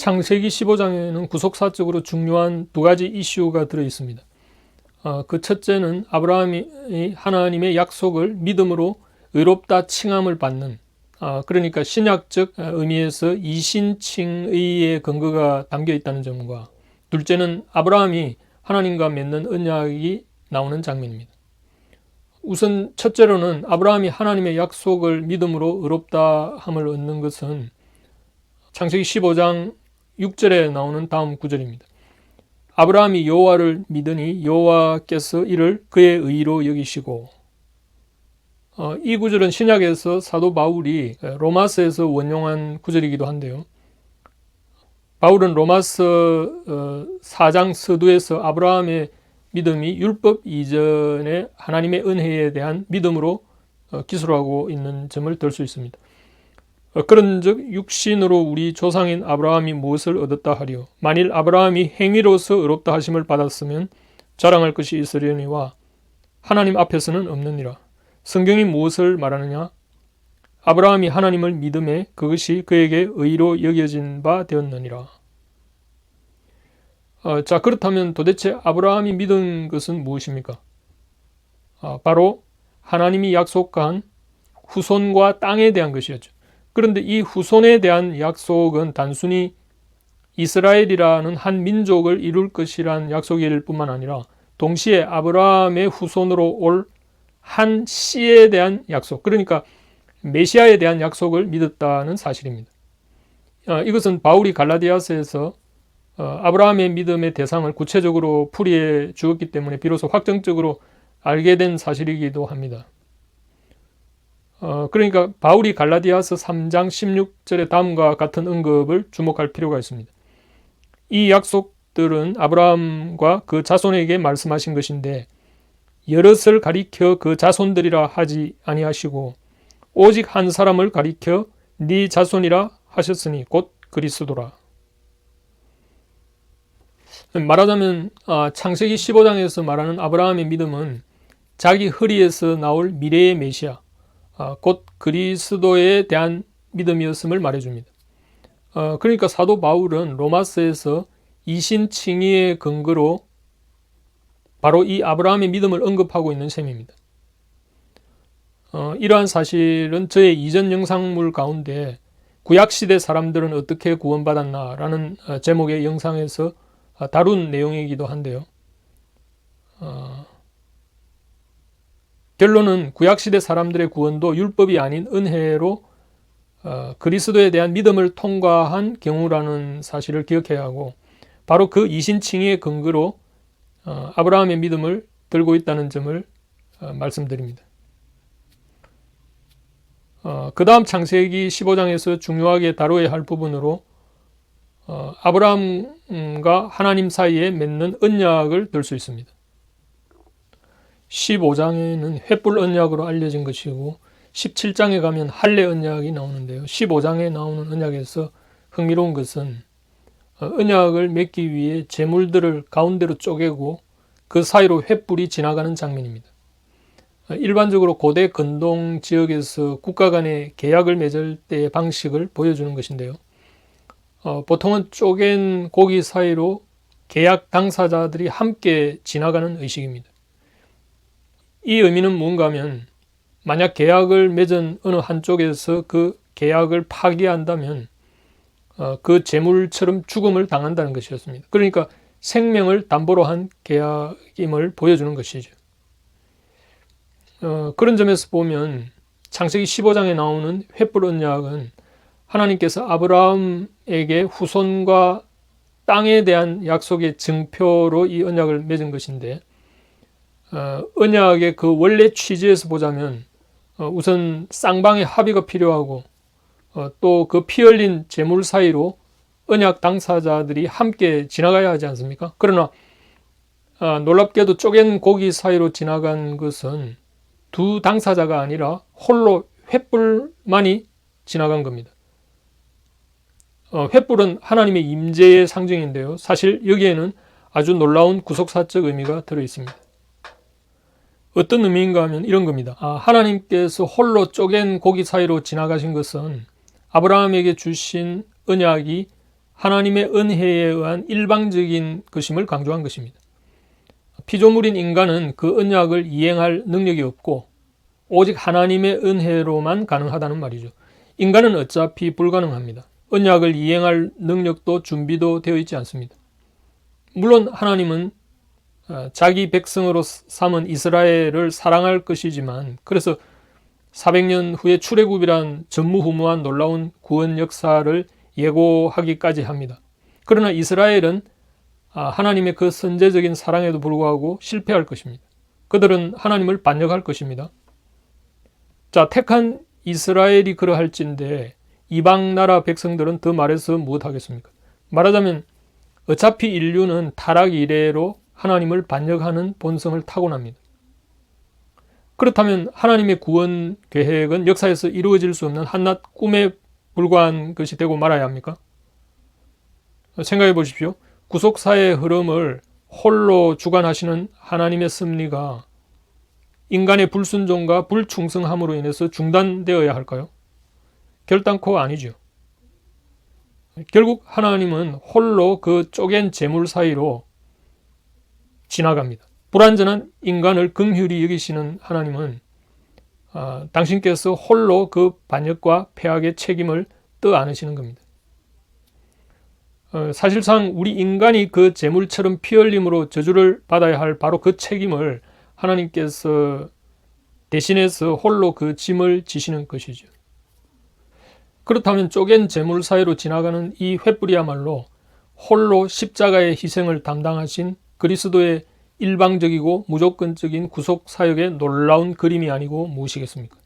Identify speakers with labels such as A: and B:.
A: 창세기 15장에는 구속사적으로 중요한 두 가지 이슈가 들어 있습니다. 어, 그 첫째는 아브라함이 하나님의 약속을 믿음으로 의롭다 칭함을 받는 어, 그러니까 신약적 의미에서 이신칭의의 근거가 담겨 있다는 점과 둘째는 아브라함이 하나님과 맺는 언약이 나오는 장면입니다. 우선 첫째로는 아브라함이 하나님의 약속을 믿음으로 의롭다 함을 얻는 것은 창세기 15장 6절에 나오는 다음 구절입니다. 아브라함이 여호와를 믿으니 여호와께서 이를 그의 의로 여기시고 어, 이 구절은 신약에서 사도 바울이 로마서에서 원용한 구절이기도 한데요. 바울은 로마서 어, 4장 서두에서 아브라함의 믿음이 율법 이전에 하나님의 은혜에 대한 믿음으로 어, 기술하고 있는 점을 들 수 있습니다. 어, 그런즉 육신으로 우리 조상인 아브라함이 무엇을 얻었다 하리요 만일 아브라함이 행위로서 의롭다 하심을 받았으면 자랑할 것이 있으려니와 하나님 앞에서는 없느니라 성경이 무엇을 말하느냐 아브라함이 하나님을 믿음에 그것이 그에게 의로 여겨진 바 되었느니라 어, 자 그렇다면 도대체 아브라함이 믿은 것은 무엇입니까? 아, 바로 하나님이 약속한 후손과 땅에 대한 것이었죠. 그런데 이 후손에 대한 약속은 단순히 이스라엘이라는 한 민족을 이룰 것이란 약속일 뿐만 아니라 동시에 아브라함의 후손으로 올 한 씨에 대한 약속, 그러니까 메시아에 대한 약속을 믿었다는 사실입니다. 어, 이것은 바울이 갈라디아서에서 어, 아브라함의 믿음의 대상을 구체적으로 풀이해 주었기 때문에 비로소 확정적으로 알게 된 사실이기도 합니다. 어, 그러니까 바울이 갈라디아서 3장 16절의 다음과 같은 언급을 주목할 필요가 있습니다. 이 약속들은 아브라함과 그 자손에게 말씀하신 것인데 여럿을 가리켜 그 자손들이라 하지 아니하시고 오직 한 사람을 가리켜 네 자손이라 하셨으니 곧 그리스도라. 말하자면 아, 창세기 15장에서 말하는 아브라함의 믿음은 자기 허리에서 나올 미래의 메시아, 아, 곧 그리스도에 대한 믿음이었음을 말해줍니다. 어, 그러니까 사도 바울은 로마서에서 이신칭의의 근거로 바로 이 아브라함의 믿음을 언급하고 있는 셈입니다. 어, 이러한 사실은 저의 이전 영상물 가운데 구약시대 사람들은 어떻게 구원받았나 라는 어, 제목의 영상에서 다룬 내용이기도 한데요. 어, 결론은 구약시대 사람들의 구원도 율법이 아닌 은혜로 어, 그리스도에 대한 믿음을 통과한 경우라는 사실을 기억해야 하고 바로 그 이신칭의 근거로 어, 아브라함의 믿음을 들고 있다는 점을 어, 말씀드립니다. 어, 그 다음 창세기 15장에서 중요하게 다뤄야 할 부분으로 어, 아브라함과 하나님 사이에 맺는 언약을 들 수 있습니다. 15장에는 횃불 언약으로 알려진 것이고 17장에 가면 할례 언약이 나오는데요. 15장에 나오는 언약에서 흥미로운 것은 어, 언약을 맺기 위해 재물들을 가운데로 쪼개고 그 사이로 횃불이 지나가는 장면입니다. 어, 일반적으로 고대 근동 지역에서 국가 간의 계약을 맺을 때의 방식을 보여주는 것인데요. 어, 보통은 쪼갠 고기 사이로 계약 당사자들이 함께 지나가는 의식입니다. 이 의미는 뭔가 하면 만약 계약을 맺은 어느 한쪽에서 그 계약을 파기한다면 어, 그 재물처럼 죽음을 당한다는 것이었습니다. 그러니까 생명을 담보로 한 계약임을 보여주는 것이죠. 어, 그런 점에서 보면 창세기 15장에 나오는 횃불 언약은 하나님께서 아브라함에게 후손과 땅에 대한 약속의 증표로 이 언약을 맺은 것인데 어, 언약의 그 원래 취지에서 보자면 어, 우선 쌍방의 합의가 필요하고 어, 또그 피 흘린 재물 사이로 언약 당사자들이 함께 지나가야 하지 않습니까? 그러나 어, 놀랍게도 쪼갠 고기 사이로 지나간 것은 두 당사자가 아니라 홀로 횃불만이 지나간 겁니다. 어, 횃불은 하나님의 임재의 상징인데요. 사실 여기에는 아주 놀라운 구속사적 의미가 들어 있습니다. 어떤 의미인가 하면 이런 겁니다. 아, 하나님께서 홀로 쪼갠 고기 사이로 지나가신 것은 아브라함에게 주신 언약이 하나님의 은혜에 의한 일방적인 것임을 강조한 것입니다. 피조물인 인간은 그 언약을 이행할 능력이 없고 오직 하나님의 은혜로만 가능하다는 말이죠. 인간은 어차피 불가능합니다. 언약을 이행할 능력도 준비도 되어 있지 않습니다. 물론 하나님은 어, 자기 백성으로 삼은 이스라엘을 사랑할 것이지만 그래서 400년 후에 출애굽이란 전무후무한 놀라운 구원 역사를 예고하기까지 합니다. 그러나 이스라엘은 아, 하나님의 그 선제적인 사랑에도 불구하고 실패할 것입니다. 그들은 하나님을 반역할 것입니다. 자, 택한 이스라엘이 그러할진데 이방 나라 백성들은 더 말해서 무엇하겠습니까? 말하자면 어차피 인류는 타락 이래로 하나님을 반역하는 본성을 타고납니다. 그렇다면 하나님의 구원 계획은 역사에서 이루어질 수 없는 한낱 꿈에 불과한 것이 되고 말아야 합니까? 생각해 보십시오. 구속사의 흐름을 홀로 주관하시는 하나님의 섭리가 인간의 불순종과 불충성함으로 인해서 중단되어야 할까요? 결단코 아니죠. 결국 하나님은 홀로 그 쪼갠 재물 사이로 지나갑니다. 불완전한 인간을 긍휼히 여기시는 하나님은 아, 당신께서 홀로 그 반역과 폐악의 책임을 떠안으시는 겁니다. 어, 사실상 우리 인간이 그 재물처럼 피 흘림으로 저주를 받아야 할 바로 그 책임을 하나님께서 대신해서 홀로 그 짐을 지시는 것이죠. 그렇다면 쪼갠 재물 사이로 지나가는 이 횃불이야말로 홀로 십자가의 희생을 담당하신 그리스도의 일방적이고 무조건적인 구속 사역의 놀라운 그림이 아니고 무엇이겠습니까?